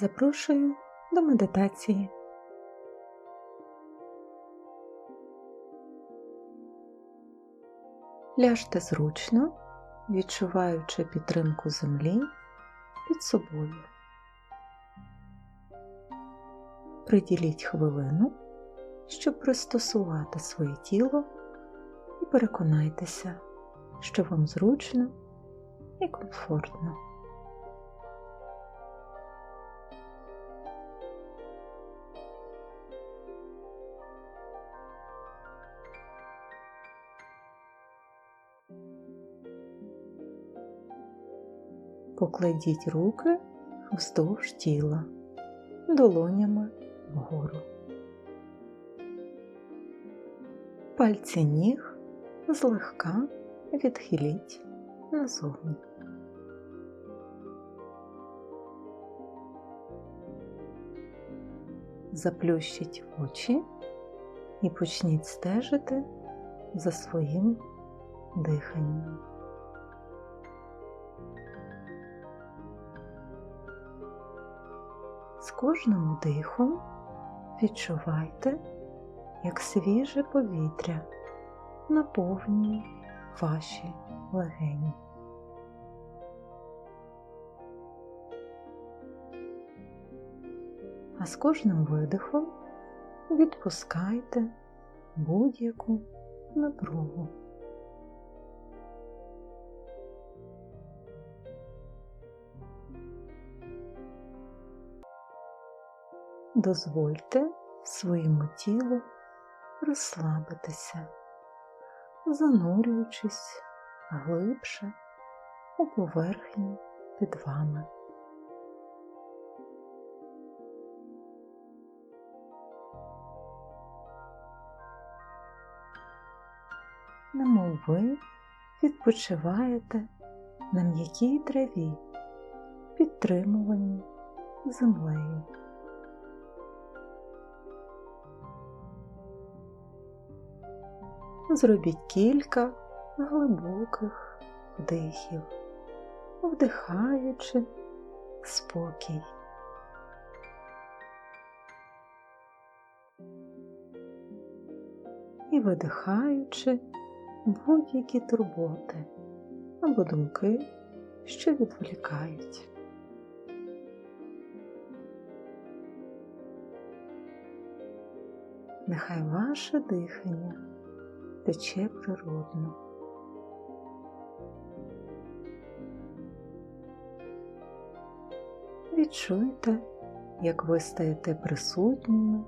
Запрошую до медитації. Ляжте зручно, відчуваючи підтримку землі під собою. Приділіть хвилину, щоб пристосувати своє тіло і переконайтеся, що вам зручно і комфортно. Покладіть руки вздовж тіла, долонями вгору. Пальці ніг злегка відхиліть назовні. Заплющіть очі і почніть стежити за своїм диханням. Кожним дихом відчувайте, як свіже повітря наповнює ваші легені. А з кожним видихом відпускайте будь-яку напругу. Дозвольте своєму тілу розслабитися, занурюючись глибше у поверхню під вами. Немов ви відпочиваєте на м'якій траві, підтримувані землею. Зробіть кілька глибоких вдихів, вдихаючи спокій. І видихаючи будь-які турботи або думки, що відволікають. Нехай ваше дихання тече природно. Відчуйте, як ви стаєте присутніми,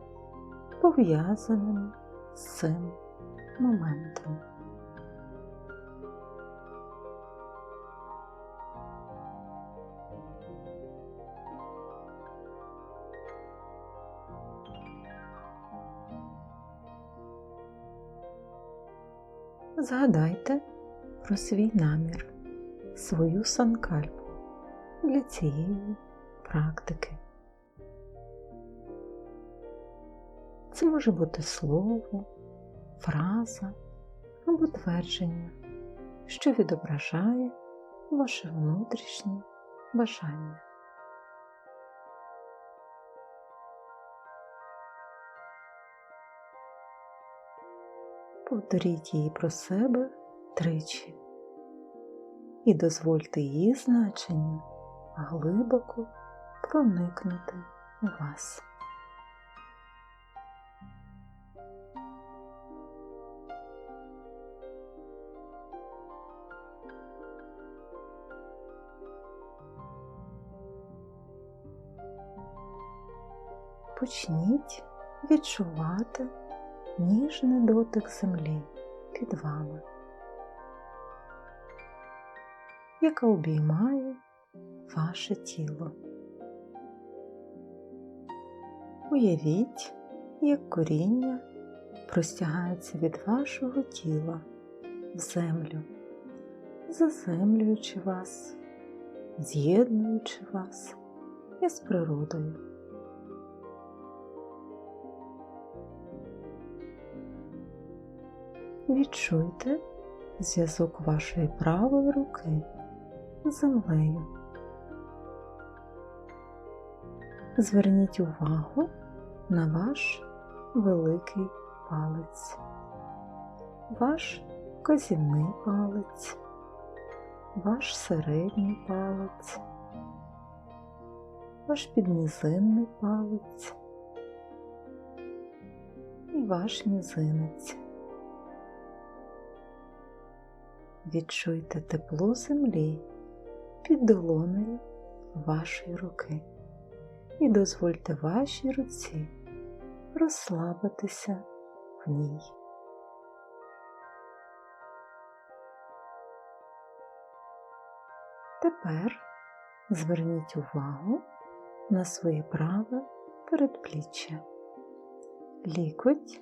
пов'язаними з цим моментом. Згадайте про свій намір, свою санкальпу для цієї практики. Це може бути слово, фраза або твердження, що відображає ваше внутрішнє бажання. Повторіть її про себе тричі і дозвольте її значенню глибоко проникнути у вас. Почніть відчувати ніжний дотик землі під вами, яка обіймає ваше тіло. Уявіть, як коріння простягається від вашого тіла в землю, заземлюючи вас, з'єднуючи вас із природою. Відчуйте зв'язок вашої правої руки з землею. Зверніть увагу на ваш великий палець, ваш казівний палець, ваш середній палець, ваш підмізинний палець і ваш мізинець. Відчуйте тепло землі під долонею вашої руки і дозвольте вашій руці розслабитися в ній. Тепер зверніть увагу на своє праве передпліччя, лікоть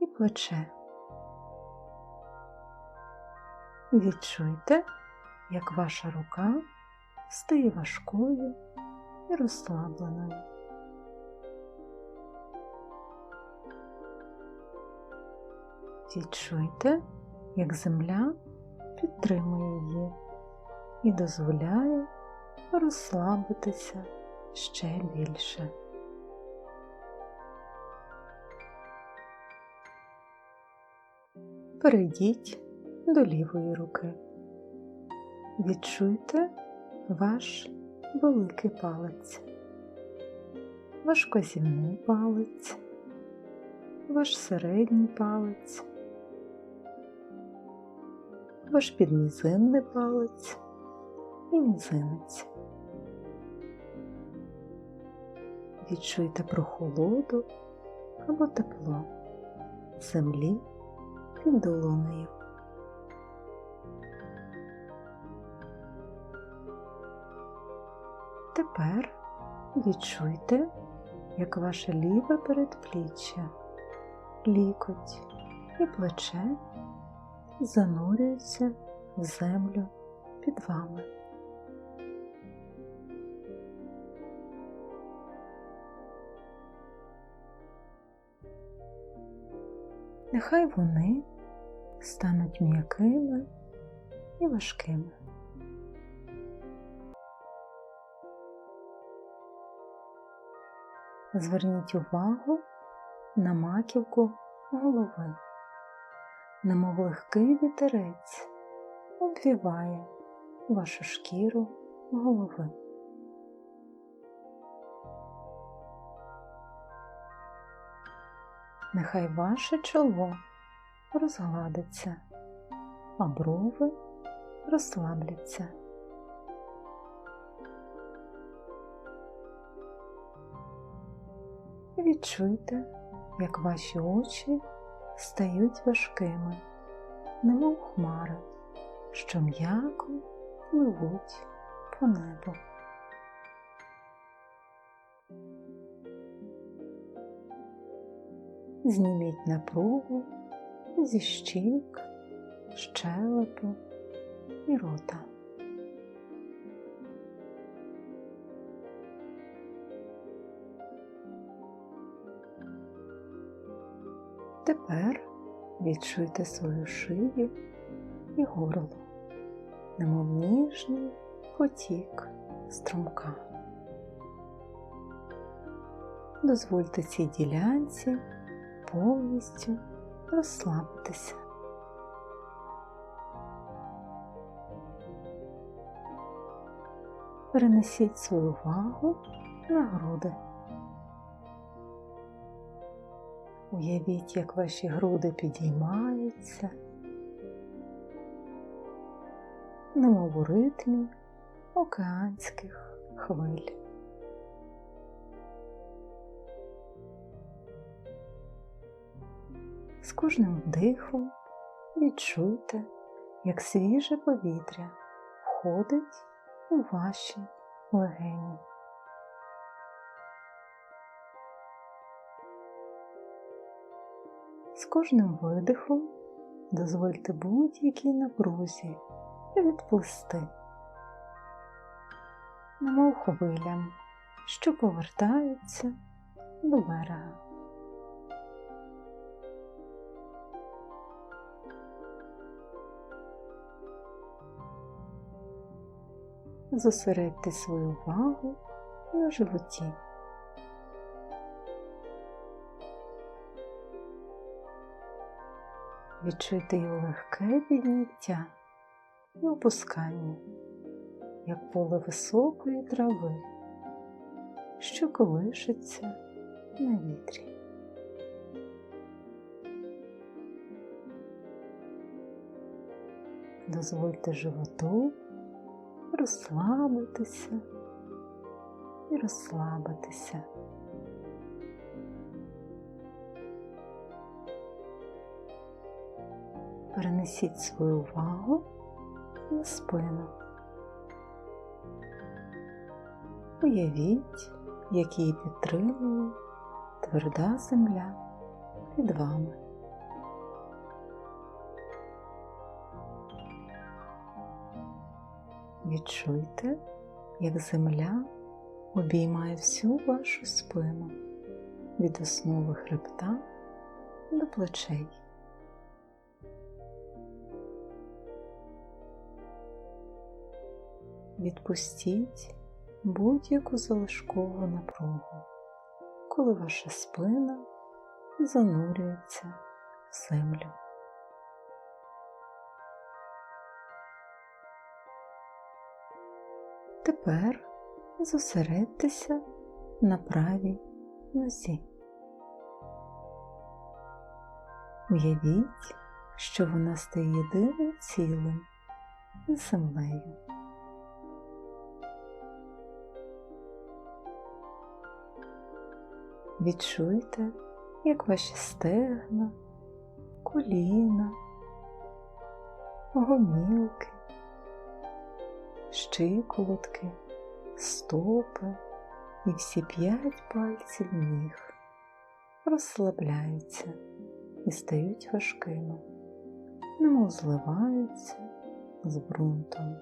і плече. Відчуйте, як ваша рука стає важкою і розслабленою. Відчуйте, як земля підтримує її і дозволяє розслабитися ще більше. Перейдіть до лівої руки. Відчуйте ваш великий палець, ваш козівний палець, ваш середній палець, ваш підмізинний палець і мізинець. Відчуйте прохолоду або тепло землі під долонею. Тепер відчуйте, як ваше ліве передпліччя, лікоть і плече занурюються в землю під вами. Нехай вони стануть м'якими і важкими. Зверніть увагу на маківку голови, немов легкий вітерець обвіває вашу шкіру голови. Нехай ваше чоло розгладиться, а брови розслабляться. Відчуйте, як ваші очі стають важкими, немов хмари, що м'яко пливуть по небу. Зніміть напругу зі щік, щелепи і рота. Тепер відчуйте свою шию і горло, немов ніжний потік струмка. Дозвольте цій ділянці повністю розслабитися. Перенесіть свою увагу на груди. Уявіть, як ваші груди підіймаються, немов у ритмі океанських хвиль. З кожним вдихом відчуйте, як свіже повітря входить у ваші легені. З кожним видихом дозвольте будь-якій напрузі відплисти, немов хвилям, що повертаються до берега. Зосередьте свою увагу на животі Відчуйте його легке підняття і опускання, як поле високої трави, що колишиться на вітрі. Дозвольте животу розслабитися і розслабитися. Перенесіть свою увагу на спину. Уявіть, як її підтримує тверда земля під вами. Відчуйте, як земля обіймає всю вашу спину від основи хребта до плечей. Відпустіть будь-яку залишкову напругу, коли ваша спина занурюється в землю. Тепер зосередьтеся на правій нозі. Уявіть, що вона стає єдиним цілим землею. Відчуйте, як ваші стегна, коліна, гомілки, щиколотки, стопи і всі п'ять пальців ніг розслабляються і стають важкими, немов зливаються з ґрунтом.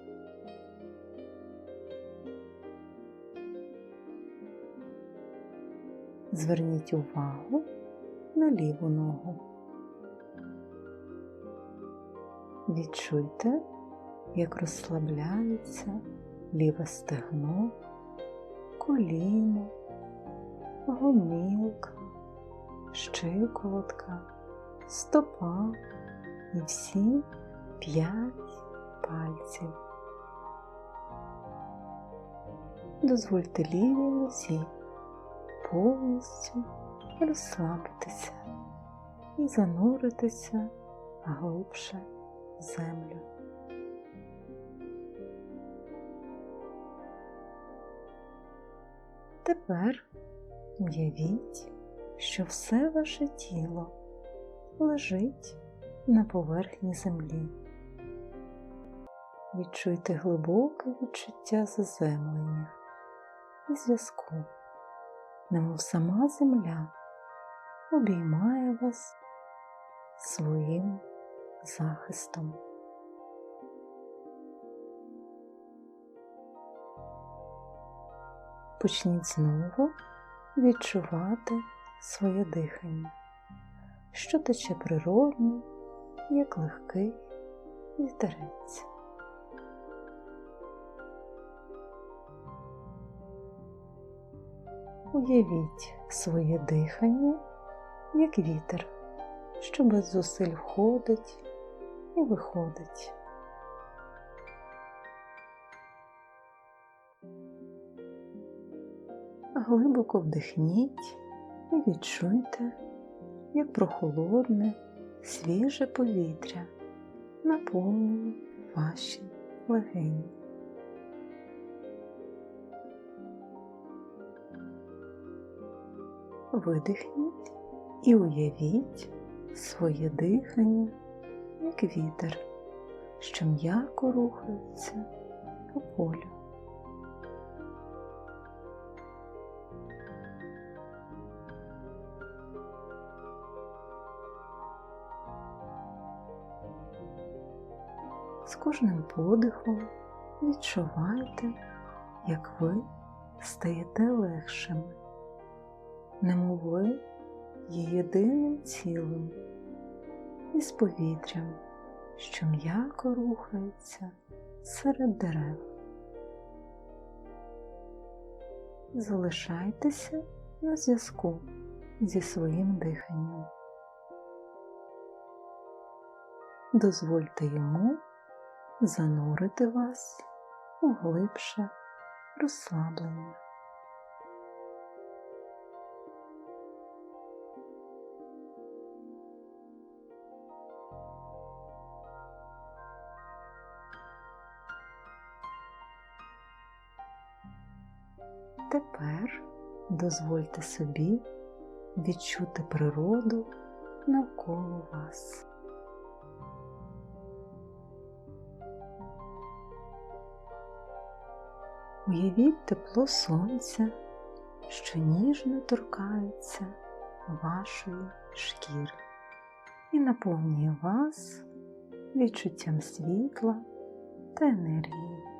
Зверніть увагу на ліву ногу. Відчуйте, як розслабляється ліве стегно, коліно, гомілка, щиколотка, стопа і всі п'ять пальців. Дозвольте лівій нозі повністю розслабитися і зануритися глибше в землю. Тепер уявіть, що все ваше тіло лежить на поверхні землі. Відчуйте глибоке відчуття заземлення і зв'язку немов сама земля обіймає вас своїм захистом. Почніть знову відчувати своє дихання, що тече природно, як легкий вітерець. Уявіть своє дихання, як вітер, що без зусиль входить і виходить. Глибоко вдихніть і відчуйте, як прохолодне, свіже повітря наповнює ваші легені. Видихніть і уявіть своє дихання, як вітер, що м'яко рухається по полю. З кожним подихом відчувайте, як ви стаєте легшими немов ви є єдиним цілим із повітрям, що м'яко рухається серед дерев. Залишайтеся на зв'язку зі своїм диханням. дозвольте йому занурити вас у глибше розслаблення. Тепер дозвольте собі відчути природу навколо вас. Уявіть тепло сонця, що ніжно торкається вашої шкіри і наповнює вас відчуттям світла та енергії.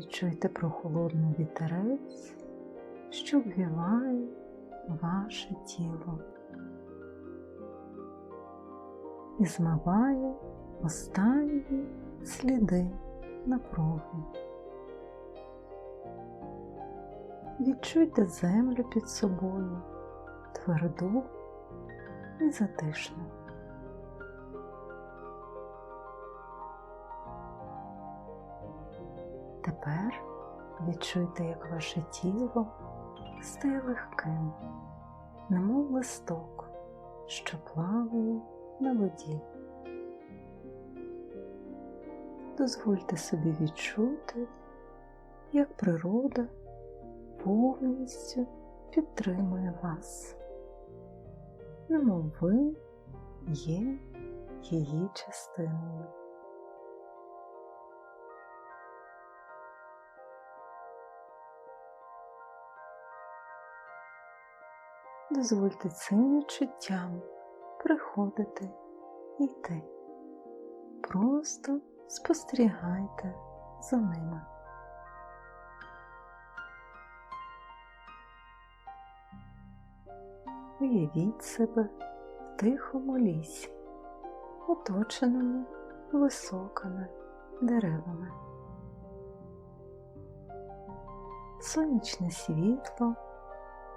Відчуйте прохолодний вітерець, що вбиває ваше тіло і змиває останні сліди напруги. Відчуйте землю під собою, тверду і затишну. Тепер відчуйте, як ваше тіло стає легким, немов листок, що плаває на воді. Дозвольте собі відчути, як природа повністю підтримує вас, немов ви є її частиною. Дозвольте цим відчуттям приходити і йти. Просто спостерігайте за ними. Уявіть себе в тихому лісі, оточеному високими деревами. Сонячне світло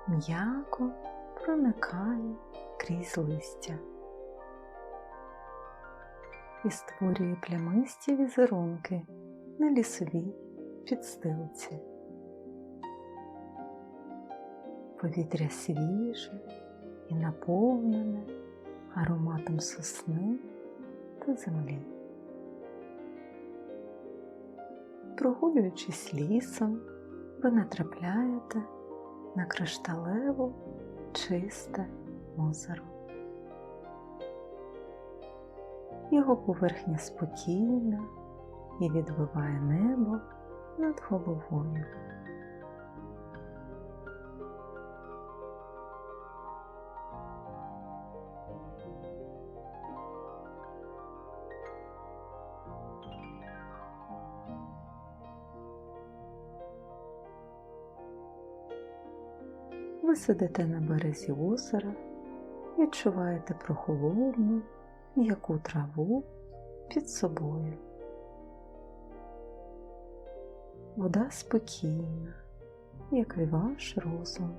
м'яко проникає крізь листя і створює плямисті візерунки на лісовій підстилці. Повітря свіже і наповнене ароматом сосни та землі. Прогулюючись лісом, ви натрапляєте на кришталево чисте озеро. Його поверхня спокійна і відбиває небо над головою. Сидите на березі озера, відчуваєте прохолодну, м'яку траву під собою. Вода спокійна, як і ваш розум,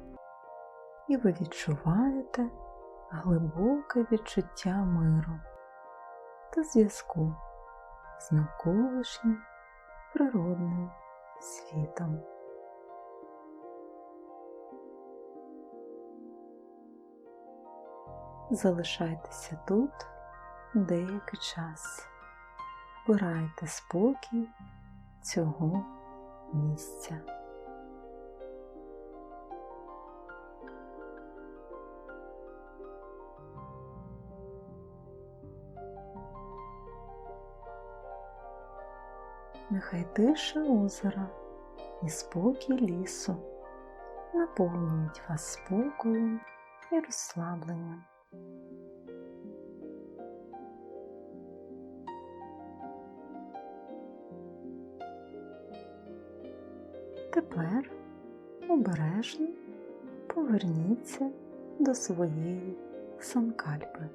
і ви відчуваєте глибоке відчуття миру та зв'язку з навколишнім природним світом. Залишайтеся тут деякий час, вбирайте спокій цього місця. Нехай тиша озера і спокій лісу наповнюють вас спокоєм і розслабленням. Тепер обережно поверніться до своєї санкальпи.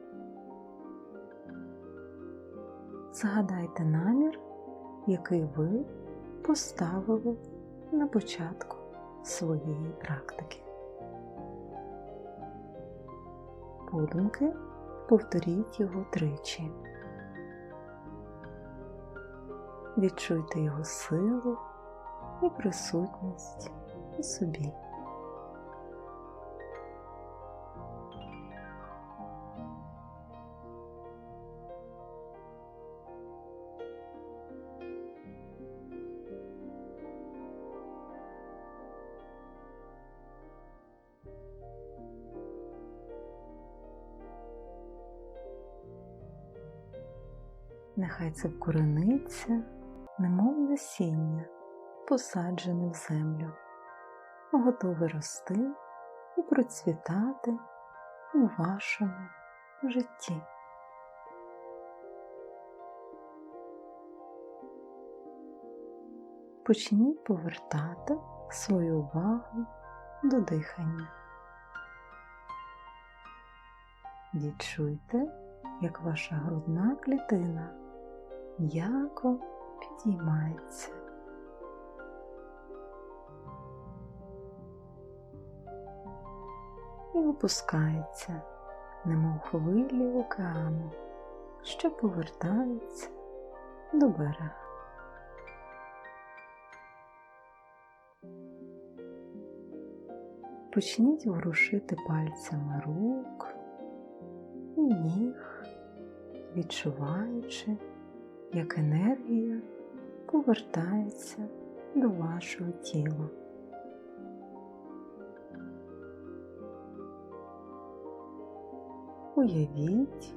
Згадайте намір, який ви поставили на початку своєї практики. подумки повторіть його тричі. Відчуйте його силу і присутність у собі. Нехай це вкорениться, немов насіння, посаджене в землю, готове рости і процвітати у вашому житті. Почніть повертати свою увагу до дихання. Відчуйте, як ваша грудна клітина м'яко підіймається. Опускається, немов хвилі океану, що повертаються до берега. Почніть ворушити пальцями рук і ніг, відчуваючи, як енергія повертається до вашого тіла. Уявіть,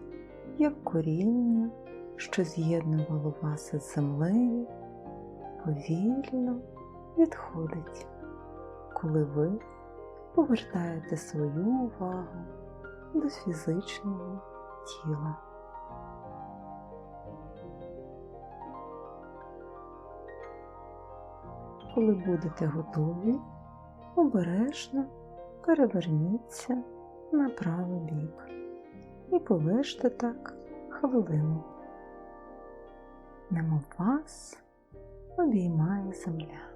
як коріння, що з'єднувало вас із землею, повільно відходить, коли ви повертаєте свою увагу до фізичного тіла. Коли будете готові, обережно переверніться на правий бік і полежте так хвилину. Немов вас обіймає земля.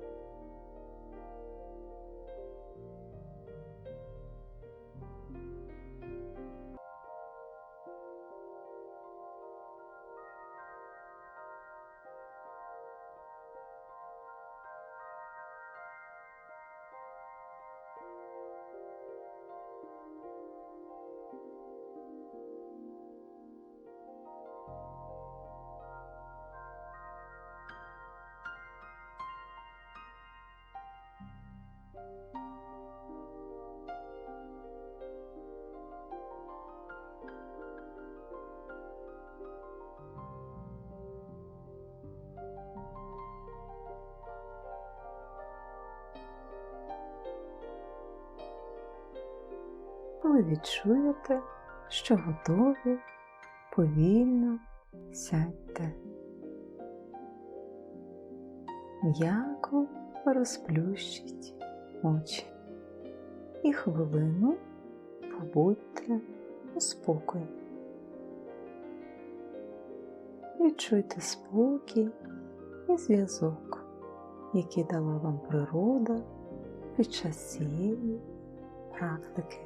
Ви відчуєте, що готові, повільно сядьте. М'яко розплющіть очі і хвилину побудьте у спокої. Відчуйте спокій і зв'язок, який дала вам природа під час цієї практики.